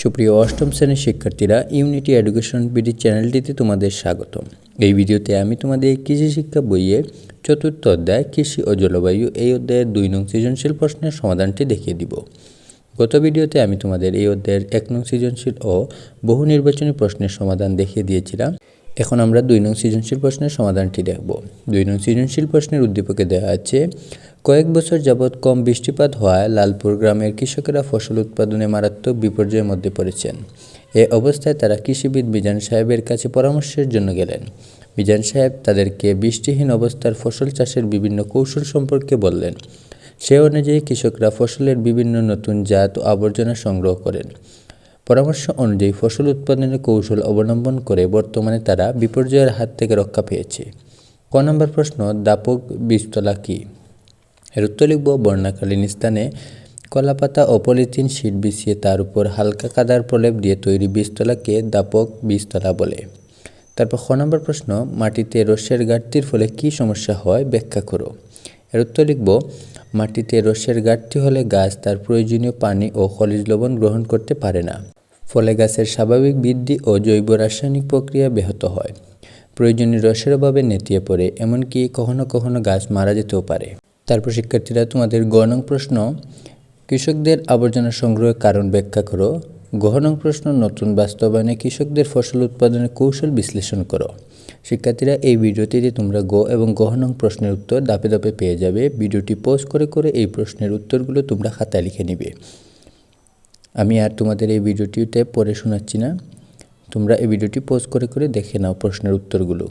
সুপ্রিয় অষ্টম শ্রেণির শিক্ষার্থীরা ইউনিটি এডুকেশন বিডি চ্যানেলটিতে তোমাদের স্বাগতম। এই ভিডিওতে আমি তোমাদের কৃষি শিক্ষা বইয়ে চতুর্থ অধ্যায় কৃষি ও জলবায়ু এই অধ্যায়ের দুই নং সৃজনশীল প্রশ্নের সমাধানটি দেখিয়ে দিব। গত ভিডিওতে আমি তোমাদের এই অধ্যায়ের এক নং সৃজনশীল ও বহু নির্বাচনী প্রশ্নের সমাধান দেখিয়ে দিয়েছিলাম। এখন আমরা দুই নং সৃজনশীল প্রশ্নের সমাধানটি দেখব। দুই নং সৃজনশীল প্রশ্নের উদ্দীপকে দেওয়া আছে কয়েক বছর যাবৎ কম বৃষ্টিপাত হওয়ায় লালপুর গ্রামের কৃষকেরা ফসল উৎপাদনে মারাত্মক বিপর্যয়ের মধ্যে পড়েছেন। এ অবস্থায় তারা কৃষিবিদ মিজান সাহেবের কাছে পরামর্শের জন্য গেলেন। মিজান সাহেব তাদেরকে বৃষ্টিহীন অবস্থার ফসল চাষের বিভিন্ন কৌশল সম্পর্কে বললেন। সে অনুযায়ী কৃষকরা ফসলের বিভিন্ন নতুন জাত ও আবর্জনা সংগ্রহ করেন। পরামর্শ অনুযায়ী ফসল উৎপাদনের কৌশল অবলম্বন করে বর্তমানে তারা বিপর্যয়ের হাত থেকে রক্ষা পেয়েছে। ক নম্বর প্রশ্ন, দাপক বীজতলা কী? এর লিখব বর্ণাকালীন স্থানে কলাপাতা ও পলিথিন শিট বিছিয়ে তার উপর হালকা কাদার প্রলেপ দিয়ে তৈরি বীজতলাকে দাপক বীজতলা বলে। তারপর খ নম্বর প্রশ্ন মাটিতে রসের ঘাটতির ফলে কি সমস্যা হয় ব্যাখ্যা করো এর উত্তর লিখব মাটিতে রসের ঘাটতি হলে গাছ তার প্রয়োজনীয় পানি ও খনিজ লবণ গ্রহণ করতে পারে না। ফলে গাছের স্বাভাবিক বৃদ্ধি ও জৈব রাসায়নিক প্রক্রিয়া ব্যাহত হয়। প্রয়োজনীয় রসের অভাবে নেতিয়ে পড়ে এমনকি কখনো কখনো গাছ মারা যেতেও পারে তারপর, শিক্ষার্থীরা, তোমাদের গণং প্রশ্ন, কৃষকদের আবর্জনা সংগ্রহের কারণ ব্যাখ্যা করো। গহনং প্রশ্ন, নতুন বাস্তবায়নে কৃষকদের ফসল উৎপাদনের কৌশল বিশ্লেষণ করো। শিক্ষার্থীরা, এই ভিডিওটিতে তোমরা গ এবং গহনং প্রশ্নের উত্তর দাপে দাপে পেয়ে যাবে। ভিডিওটি পোস্ট করে করে এই প্রশ্নের উত্তরগুলো তোমরা খাতায় লিখে নিবে। আমি আর তোমাদের এই ভিডিওটিতে পড়ে শোনাচ্ছি না। তোমরা এই ভিডিওটি পোস্ট করে করে দেখে নাও প্রশ্নের উত্তরগুলো।